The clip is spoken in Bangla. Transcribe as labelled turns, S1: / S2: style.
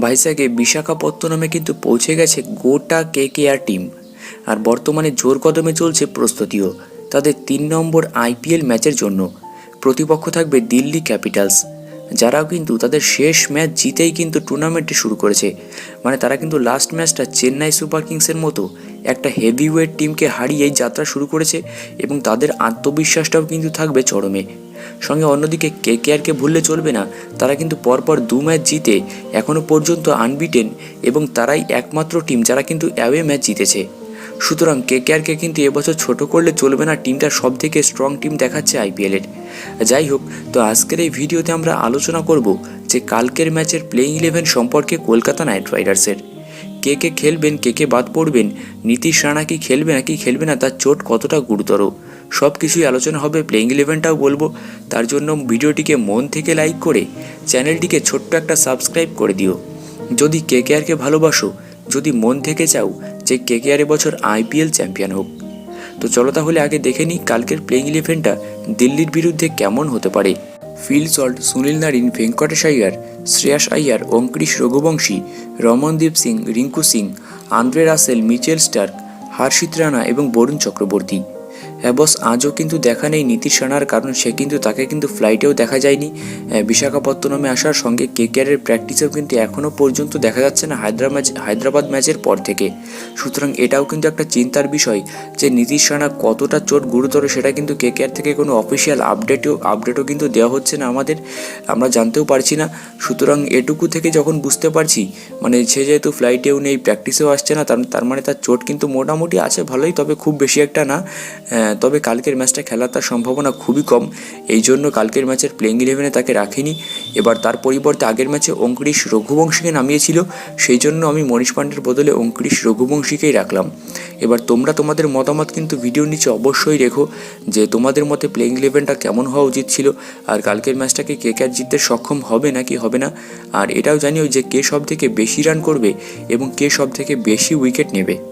S1: ভাইসাকে বিশাখাপত্তনমে কিন্তু পৌঁছে গেছে গোটা কে কে আর টিম। আর বর্তমানে জোর কদমে চলছে প্রস্তুতিও, তাদের তিন নম্বর আইপিএল ম্যাচের জন্য। প্রতিপক্ষ থাকবে দিল্লি ক্যাপিটালস, যারাও কিন্তু তাদের শেষ ম্যাচ জিতেই কিন্তু টুর্নামেন্টটি শুরু করেছে। মানে তারা কিন্তু লাস্ট ম্যাচটা চেন্নাই সুপার কিংসের মতো একটা হেভিওয়েট টিমকে হারিয়ে যাত্রা শুরু করেছে এবং তাদের আত্মবিশ্বাসটাও কিন্তু থাকবে চরমে। সঙ্গে অন্যদিকে কে কেআরকে ভুললে চলবে না, তারা কিন্তু পরপর দু ম্যাচ জিতে এখনও পর্যন্ত আনবিটেন এবং তারাই একমাত্র টিম যারা কিন্তু অ্যাওয়ে ম্যাচ জিতেছে। সুতরাং কে কেআরকে কিন্তু এবছর ছোট করলে চলবে না টিমটা সব থেকে স্ট্রং টিম দেখাচ্ছে আইপিএলের যাই হোক, তো আজকের এই ভিডিওতে আমরা আলোচনা করব যে কালকের ম্যাচের প্লেইং ইলেভেন সম্পর্কে কলকাতা নাইট রাইডার্সের। কে কে খেলবেন, কে কে বাদ পড়বেন, নীতিশ রানা কি খেলবে, নাকি খেলবে না, তার চোট কতটা গুরুতর? সব কিছুই আলোচনা হবে প্লেইং ইলেভেনটাও বলব। তার জন্য ভিডিওটিকে মন থেকে লাইক করে চ্যানেলটিকে ছোট্ট একটা সাবস্ক্রাইব করে দিও। যদি কে কে আরকে ভালোবাসো, যদি মন থেকে চাও যে কে কে আর এবছর আইপিএল চ্যাম্পিয়ন হোক। তো চলো তাহলে আগে দেখে নিই কালকের প্লেইং ইলেভেনটা দিল্লির বিরুদ্ধে কেমন হতে পারে। Phil Salt Sunil Narine Venkatesh Iyer Shreyas Iyer Angkrish Raghuvanshi, Ramandeep Singh, Rinku Singh, Andre Russell, Mitchell Starc, Harshit Rana এবং বরুণ চক্রবর্তী। হ্যাঁ বস আজও কিন্তু দেখা নেই নীতিশ রানার কারণ সে কিন্তু তাকে কিন্তু ফ্লাইটেও দেখা যায়নি। বিশাখাপত্তনমে আসার সঙ্গে কেকেআরের প্র্যাকটিসেও কিন্তু এখনও পর্যন্ত দেখা যাচ্ছে না হায়দ্রাবাদ হায়দ্রাবাদ ম্যাচের পর থেকে। সুতরাং এটাও কিন্তু একটা চিন্তার বিষয় যে নীতিশ রানা কতটা চোট গুরুতর সেটা কিন্তু কেকেআর থেকে কোনো অফিসিয়াল আপডেটও আপডেটও কিন্তু দেওয়া হচ্ছে না আমাদের আমরা জানতেও পারছি না। সুতরাং এটুকু থেকে যখন বুঝতে পারছি মানে সে যেহেতু ফ্লাইটেও নেই প্র্যাকটিসেও আসছে না তার তার মানে তার চোট কিন্তু মোটামুটি আছে ভালোই তবে খুব বেশি একটা না। আহ, তবে কালকের ম্যাচটা খেলার তার সম্ভাবনা খুবই কম। এই জন্য কালকের ম্যাচের প্লেইং ইলেভেনে তাকে রাখিনি। এবার তার পরিবর্তে আগের ম্যাচে অঙ্কুরিশ রঘুবংশীকে নামিয়েছিল। সেই জন্য আমি মনীষ পাণ্ডের বদলে অঙ্কুরিশ রঘুবংশীকেই রাখলাম। এবার তোমরা তোমাদের মতামত কিন্তু ভিডিওর নিচে অবশ্যই রেখো যে তোমাদের মতে প্লেইং ইলেভেনটা কেমন হওয়া উচিত ছিল, আর কালকের ম্যাচটাকে কে ক্যাচ জিততে সক্ষম হবে নাকি হবে না? আর এটাও জানিও যে কে সব থেকে বেশি রান করবে এবং কে সব থেকে বেশি উইকেট নেবে।